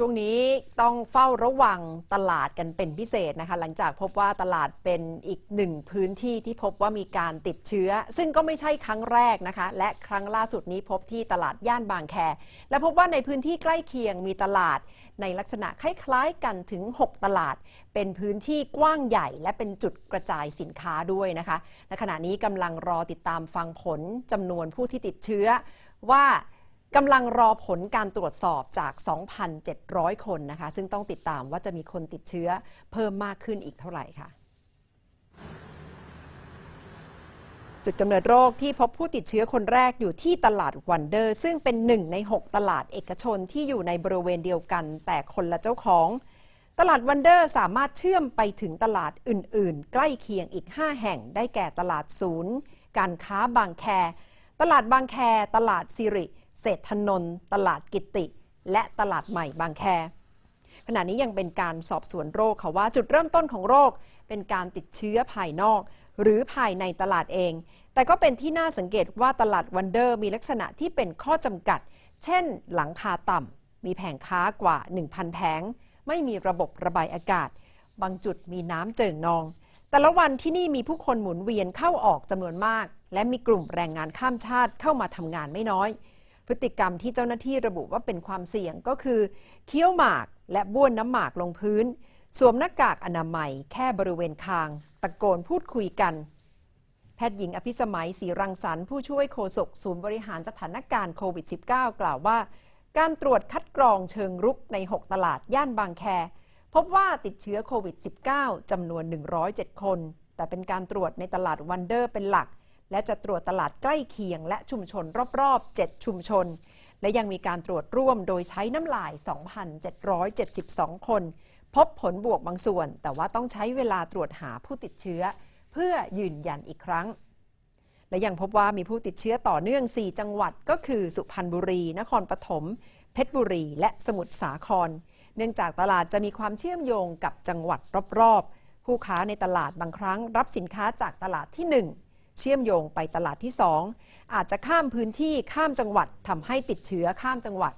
ช่วงนี้ต้องเฝ้าระวังตลาดกันเป็นพิเศษนะคะ หลังจากพบว่าตลาดเป็นอีกหนึ่งพื้นที่ที่พบว่ามีการติดเชื้อ ซึ่งก็ไม่ใช่ครั้งแรกนะคะ และครั้งล่าสุดนี้พบที่ตลาดย่านบางแค และพบว่าในพื้นที่ใกล้เคียงมีตลาด ในลักษณะคล้ายๆกันถึง 6 ตลาด เป็นพื้นที่กว้างใหญ่ และเป็นจุดกระจายสินค้าด้วยนะคะและขณะนี้กำลังรอติดตามฟังผลจำนวนผู้ที่ติดเชื้อว่า กำลังรอผลการตรวจสอบจาก 2,700 คนนะคะ ซึ่งต้องติดตามว่าจะมีคนติดเชื้อเพิ่มมากขึ้นอีกเท่าไหร่ค่ะ จุดกำเนิดโรคที่พบผู้ติดเชื้อคนแรกอยู่ที่ตลาดวันเดอร์ ซึ่งเป็นหนึ่งใน 6 ตลาดเอกชนที่อยู่ในบริเวณเดียวกัน แต่คนละเจ้าของ ตลาดวันเดอร์สามารถเชื่อมไปถึงตลาดอื่น ๆ ใกล้เคียงอีก 5 แห่งได้แก่ตลาดศูนย์ การค้าบางแค ตลาดบางแค ตลาดสิริ เศรษฐนนท์ตลาดกิติ และตลาดใหม่บางแค ขณะนี้ยังเป็นการสอบสวนโรคค่ะว่าจุดเริ่มต้นของโรค เป็นการติดเชื้อภายนอก หรือภายในตลาดเอง แต่ก็เป็นที่น่าสังเกตว่าตลาดวันเดอร์มีลักษณะที่เป็นข้อจำกัด เช่น หลังคาต่ำมีแผงค้ากว่า 1,000 แผง ไม่มีระบบระบายอากาศ บางจุดมีน้ำเจิ่งนอง แต่ละวันที่นี่มีผู้คนหมุนเวียนเข้าออกจำนวนมาก และมีกลุ่มแรงงานข้ามชาติเข้ามาทำงานไม่น้อย พฤติกรรมที่เจ้าหน้าที่ระบุว่าเป็นความเสี่ยงก็คือ เคี้ยวหมากและบ้วนน้ำหมากลงพื้น สวมหน้ากากอนามัยแค่บริเวณคาง ตะโกนพูดคุยกัน แพทย์หญิงอภิสมัยศรีรังสรรค์ผู้ช่วยโฆษกศูนย์บริหารสถานการณ์โควิด -19 กล่าวว่า การตรวจคัดกรองเชิงรุกใน 6 ตลาดย่านบางแค พบว่าติดเชื้อโควิด -19 จำนวน 107 คน แต่เป็นการตรวจในตลาดวันเดอร์เป็นหลัก และจะตรวจตลาดใกล้เคียงและชุมชนรอบๆ 7 ชุมชน และยังมีการตรวจร่วมโดยใช้น้ำลาย 2,772 คน พบผลบวกบางส่วน แต่ว่าต้องใช้เวลาตรวจหาผู้ติดเชื้อ เพื่อยืนยันอีกครั้ง และยังพบว่ามีผู้ติดเชื้อต่อเนื่อง 4 จังหวัดก็คือสุพรรณบุรี นครปฐม เพชรบุรี และสมุทรสาคร เนื่องจากตลาดจะมีความเชื่อมโยงกับจังหวัดรอบๆ ผู้ค้าในตลาดบางครั้ง รับสินค้าจากตลาดที่ 1 เชื่อมโยงไปตลาดที่ 2 อาจจะข้ามพื้นที่ข้ามจังหวัดทำให้ติดเชื้อข้ามจังหวัด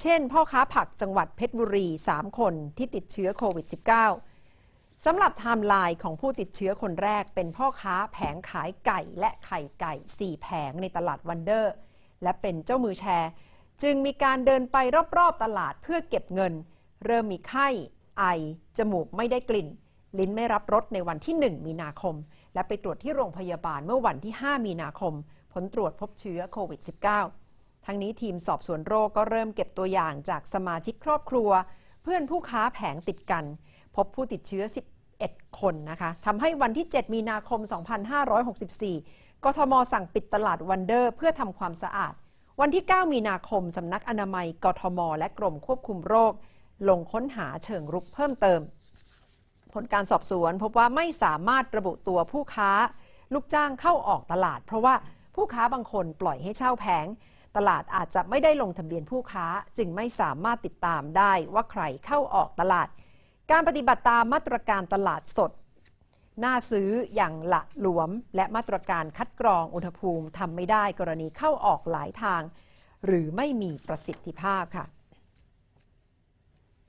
เช่น พ่อค้าผักจังหวัดเพชรบุรี 3 คนที่ติดเชื้อโควิด -19 สำหรับไทม์ไลน์ของผู้ติดเชื้อคนแรกเป็นพ่อค้าแผงขายไก่และไข่ไก่ 4 แผงในตลาดวันเดอร์ และเป็นเจ้ามือแชร์ จึงมีการเดินไปรอบๆตลาดเพื่อเก็บเงิน เริ่มมีไข้ ไอ จมูกไม่ได้กลิ่น ลิ้นไม่รับรสในวันที่ 1 มีนาคม และไปตรวจที่โรงพยาบาลเมื่อวันที่ 5 มีนาคม ผลตรวจพบเชื้อโควิด -19 ทั้งนี้ทีมสอบสวนโรคก็เริ่มเก็บตัวอย่างจากสมาชิกครอบครัว เพื่อนผู้ค้าแผงติดกัน พบผู้ติดเชื้อ 11 คนนะคะทำให้วันที่ 7 มีนาคม 2564 กทมสั่งปิดตลาดวันเดอร์ เพื่อทำความสะอาด วันที่ 9 มีนาคมสำนักอนามัย กทม และกรมควบคุมโรค ลงค้นหาเชิงรุกเพิ่มเติม ผลการสอบสวนพบว่าไม่สามารถระบุตัวผู้ค้า ลูกจ้างเข้าออกตลาด เพราะว่าผู้ค้าบางคนปล่อยให้เช่าแผง ตลาดอาจจะไม่ได้ลงทะเบียนผู้ค้าจึงไม่สามารถติดตามได้ว่าใครเข้าออกตลาด การปฏิบัติตามมาตรการตลาดสดน่าซื้ออย่างละหลวม และมาตรการคัดกรองอุณหภูมิทำไม่ได้กรณีเข้าออกหลายทาง หรือไม่มีประสิทธิภาพค่ะ